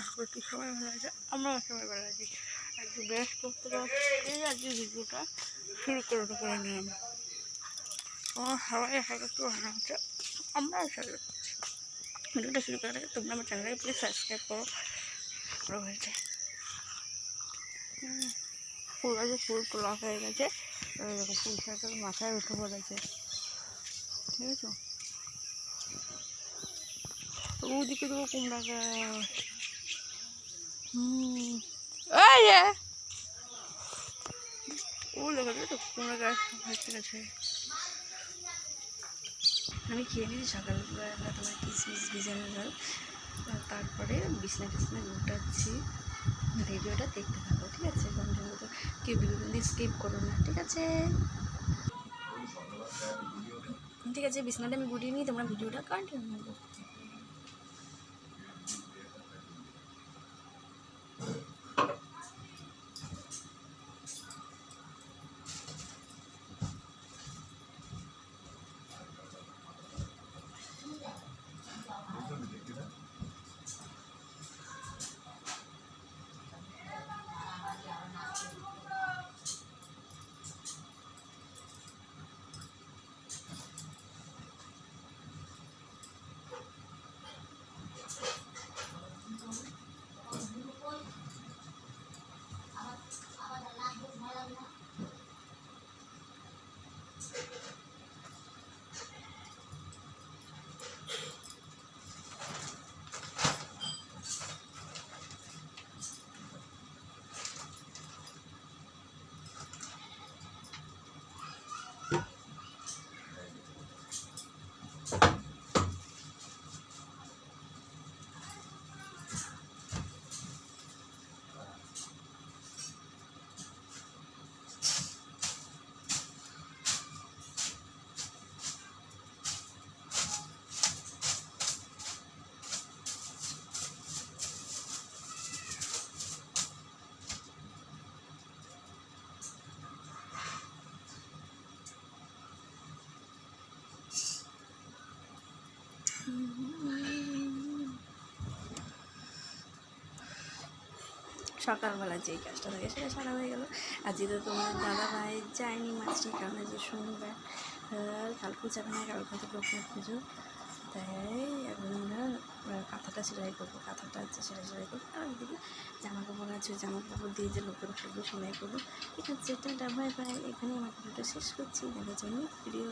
আশা করছি সবাই ভালো আছে। আমরাও সবাই ভালো আছি। আজকে বেশ করতে করতে আজকে ভিডিওটা শুরু করে করে নিলাম ও, সবাই আশা করছি ভালো আছে। আমরাও সবাই ভিডিওটা শুরু করে তোমরা আমার চ্যানেলকে প্লিজ সাবস্ক্রাইব করো। ভালো হয়েছে। ফুল গাছে ফুল তোলা হয়ে গেছে। ফুল সাইকেল মাথায় উঠে পড়েছে। ঠিক আছে? ওদিকে দেবো কুমড়া গাছ। এই যে। ও দেখা যায় তো কুমড়া গাছ। আমি খেয়ে নিয়েছি সকালবেলা তোমার কিসমিস ভিজানো জল। তারপরে বিছনা টিছনা গুটাচ্ছি। ভিডিওটা দেখতে থাকো, ঠিক আছে? কন্টিনিউ তো কেউ ভিডিও স্কিপ করো না, ঠিক আছে? ঠিক আছে, বিছনাটা আমি গুটিয়ে নিই তোমরা ভিডিওটা কন্টিনিউ সকালবেলা যেই কাজটা থাকে সেটা সারা হয়ে গেল। আর যেহেতু তোমার দাদা ভাই যায়নি মাছটি কারণে যে শনিবার কালকে যাবে না, কালকে তো লক্ষ্মী পুজো। তাই এখন আমরা কাঁথাটা সেলাই করব, কাঁথাটা হচ্ছে সেলাই সেলাই করব। আর ওইদিকে জামা কাপড় আছে জামা কাপড় দিয়ে যে লোকের সেগুলো সেলাই করব। ঠিক আছে টাটা বাই বাই এখানে আমার ভিডিওটা শেষ করছি। দেখার জন্য ভিডিও